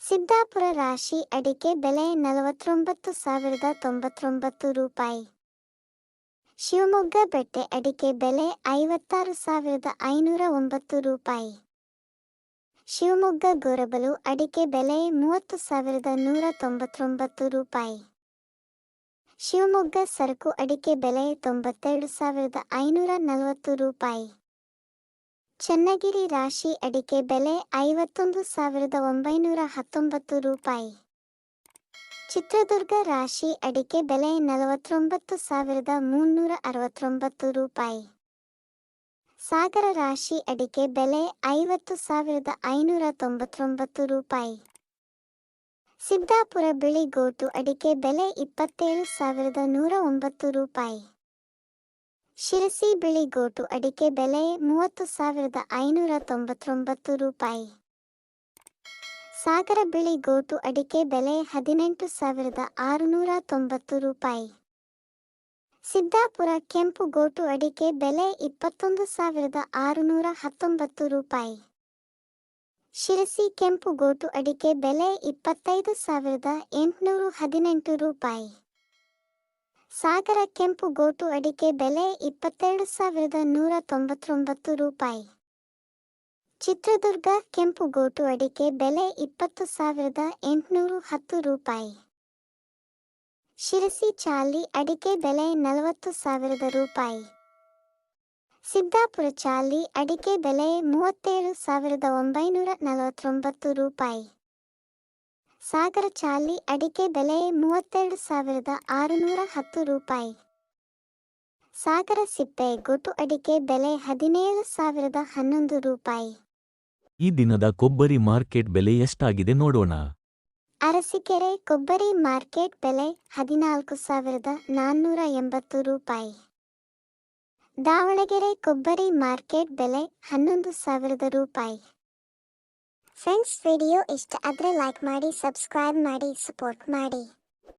ಸಿದ್ದಾಪುರ ರಾಶಿ ಅಡಿಕೆ ಬೆಲೆ ನಲವತ್ತೊಂಬತ್ತು ಸಾವಿರದ ತೊಂಬತ್ತೊಂಬತ್ತು ರೂಪಾಯಿ. ಶಿವಮೊಗ್ಗ ಬೆಟ್ಟೆ ಅಡಿಕೆ ಬೆಲೆ ಐವತ್ತಾರು ಸಾವಿರದ ಐನೂರ ಒಂಬತ್ತು ರೂಪಾಯಿ. ಶಿವಮೊಗ್ಗ ಗೊರಬಲು ಅಡಿಕೆ ಬೆಲೆ ಮೂವತ್ತು ಸಾವಿರದ ನೂರ ತೊಂಬತ್ತೊಂಬತ್ತು ರೂಪಾಯಿ. ಶಿವಮೊಗ್ಗ ಸರಕು ಅಡಿಕೆ ಬೆಲೆ ತೊಂಬತ್ತೆರಡು ಸಾವಿರದ ಐನೂರ ನಲವತ್ತು ರೂಪಾಯಿ. ಚನ್ನಗಿರಿ ರಾಶಿ ಅಡಿಕೆ ಬೆಲೆ ಐವತ್ತೊಂದು ಸಾವಿರದ ಒಂಬೈನೂರ ಹತ್ತೊಂಬತ್ತು ರೂಪಾಯಿ. ಚಿತ್ರದುರ್ಗ ರಾಶಿ ಅಡಿಕೆ ಬೆಲೆ ನಲವತ್ತೊಂಬತ್ತು ಸಾವಿರದ ಮುನ್ನೂರ ಅರವತ್ತೊಂಬತ್ತು ರೂಪಾಯಿ. ಸಾಗರ ರಾಶಿ ಅಡಿಕೆ ಬೆಲೆ ಐವತ್ತು ಸಾವಿರದ ಐನೂರ ತೊಂಬತ್ತೊಂಬತ್ತು ರೂಪಾಯಿ. ಸಿದ್ದಾಪುರ ಬಿಳಿ ಗೋಟು ಅಡಿಕೆ ಬೆಲೆ ಇಪ್ಪತ್ತೇಳು ಸಾವಿರದ ನೂರ ಒಂಬತ್ತು ರೂಪಾಯಿ. ಶಿರಸಿ ಬಿಳಿ ಗೋಟು ಅಡಿಕೆ ಬೆಲೆ ಮೂವತ್ತು ಸಾವಿರದ ಐನೂರ ತೊಂಬತ್ತೊಂಬತ್ತು ರೂಪಾಯಿ. ಸಾಗರ ಬಿಳಿ ಗೋಟು ಅಡಿಕೆ ಬೆಲೆ ಹದಿನೆಂಟು ಸಾವಿರದ ಆರುನೂರ ತೊಂಬತ್ತು ರೂಪಾಯಿ. ಸಿದ್ದಾಪುರ ಕೆಂಪು ಗೋಟು ಅಡಿಕೆ ಬೆಲೆ ಇಪ್ಪತ್ತೊಂದು ಸಾವಿರದ ಆರುನೂರ ಹತ್ತೊಂಬತ್ತು ರೂಪಾಯಿ. ಶಿರಸಿ ಕೆಂಪು ಗೋಟು ಅಡಿಕೆ ಬೆಲೆ ಇಪ್ಪತ್ತೈದು ಸಾವಿರದ ಎಂಟುನೂರು ಹದಿನೆಂಟು ರೂಪಾಯಿ. ಸಾಗರ ಕೆಂಪು ಗೋಟು ಅಡಿಕೆ ಬೆಲೆ ಇಪ್ಪತ್ತೆರಡು ಸಾವಿರದ ನೂರ ತೊಂಬತ್ತೊಂಬತ್ತು ರೂಪಾಯಿ. ಚಿತ್ರದುರ್ಗ ಕೆಂಪು ಗೋಟು ಅಡಿಕೆ ಬೆಲೆ ಇಪ್ಪತ್ತು ಸಾವಿರದ ಎಂಟುನೂರು ಹತ್ತು ರೂಪಾಯಿ. ಶಿರಸಿ ಚಾಲಿ ಅಡಿಕೆ ಬೆಲೆ ನಲವತ್ತು ಸಾವಿರದ ರೂಪಾಯಿ. ಸಿದ್ದಾಪುರ ಚಾಲಿ ಅಡಿಕೆ ಬೆಲೆ ಮೂವತ್ತೇಳು ಸಾವಿರದ ಒಂಬೈನೂರ ನಲವತ್ತೊಂಬತ್ತು ರೂಪಾಯಿ. ಸಾಗರ ಚಾಲಿ ಅಡಿಕೆ ಬೆಲೆ ಮೂವತ್ತೆರಡು ಸಾವಿರದ ಆರುನೂರ ಹತ್ತು ರೂಪಾಯಿ. ಸಾಗರ ಸಿಪ್ಪೆ ಗೊಟು ಅಡಿಕೆ ಬೆಲೆ ಹದಿನೇಳು ಸಾವಿರದ ಹನ್ನೊಂದು ರೂಪಾಯಿ. ಈ ದಿನದ ಕೊಬ್ಬರಿ ಮಾರ್ಕೆಟ್ ಬೆಲೆ ಎಷ್ಟಾಗಿದೆ ನೋಡೋಣ. ಅರಸಿಕೆರೆ ಕೊಬ್ಬರಿ ಮಾರ್ಕೆಟ್ ಬೆಲೆ ಹದಿನಾಲ್ಕು ಸಾವಿರದ ನಾನ್ನೂರ ಎಂಬತ್ತು ರೂಪಾಯಿ. ದಾವಣಗೆರೆ ಕೊಬ್ಬರಿ ಮಾರ್ಕೆಟ್ ಬೆಲೆ ಹನ್ನೊಂದು ಸಾವಿರದ ರೂಪಾಯಿ. ಫ್ರೆಂಡ್ಸ್ ವಿಡಿಯೋ ಇಷ್ಟ ಆದರೆ ಲೈಕ್ ಮಾಡಿ ಸಬ್ಸ್ಕ್ರೈಬ್ ಮಾಡಿ ಸಪೋರ್ಟ್ ಮಾಡಿ